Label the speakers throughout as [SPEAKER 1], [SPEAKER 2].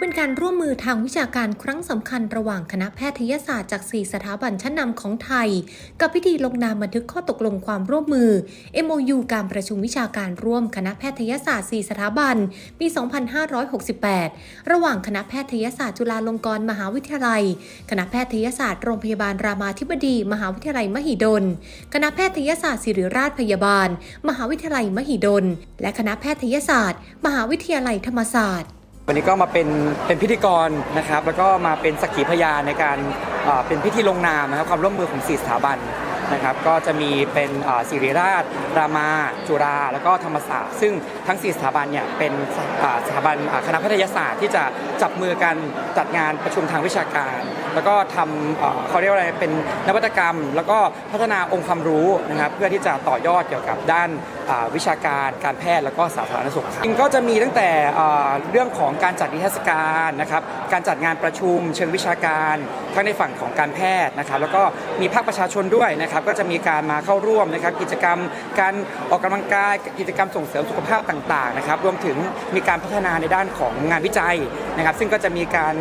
[SPEAKER 1] เป็นการร่วมมือทางวิชาการครั้งสำคัญระหว่างคณะแพทยศาสตร์จาก 4 สถาบันชั้นนำของไทย กับพิธีลงนามบันทึกข้อตกลงความร่วมมือ MOU การประชุมวิชาการร่วมคณะแพทยศาสตร์ 4 สถาบันปี 2568 ระหว่างคณะแพทยศาสตร์จุฬาลงกรณ์มหาวิทยาลัย คณะแพทยศาสตร์โรงพยาบาลรามาธิบดี มหาวิทยาลัยมหิดล คณะแพทยศาสตร์ศิริราชพยาบาล มหาวิทยาลัยมหิดล และคณะแพทยศาสตร์ มหาวิทยาลัยธรรมศาสตร์
[SPEAKER 2] วันนี้ก็มาเป็นเป็นพิธีกรนะครับ แล้วก็มาเป็นสักขีพยานในการเป็นพิธีลงนามนะครับความร่วมมือของสี่สถาบัน นะครับก็จะมีเป็นศิริราช รามา จุฬาแล้วก็ธรรมศาสตร์ ซึ่งทั้ง 4 สถาบันเนี่ยเป็นสถาสถาบันคณะแพทยศาสตร์ที่จะจับมือกันจัดงานประชุมทางวิชาการ แล้วก็ทำเขาเรียกว่าอะไรเป็นนวัตกรรม แล้วก็พัฒนาองค์ความรู้นะครับเพื่อที่จะต่อยอดเกี่ยวกับด้านวิชาการการแพทย์แล้วก็สาธารณสุขจริงก็จะมีตั้งแต่เอ่อเรื่องของการจัดนิทรรศการนะครับการจัดงานประชุมเชิงวิชาการ ทั้งในฝั่งของการแพทย์นะครับแล้วก็มีภาคประชาชนด้วยนะครับก็จะมีการมาเข้าร่วมนะครับกิจกรรมการออกกำลังกายกิจกรรมส่งเสริมสุขภาพต่างๆนะครับรวมถึงมีการพัฒนาในด้านของงานวิจัยนะครับ ซึ่งก็จะมีการ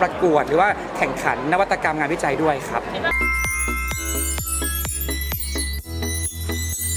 [SPEAKER 2] ประกวดหรือว่าแข่งขันนวัตกรรมงานวิจัยด้วยครับ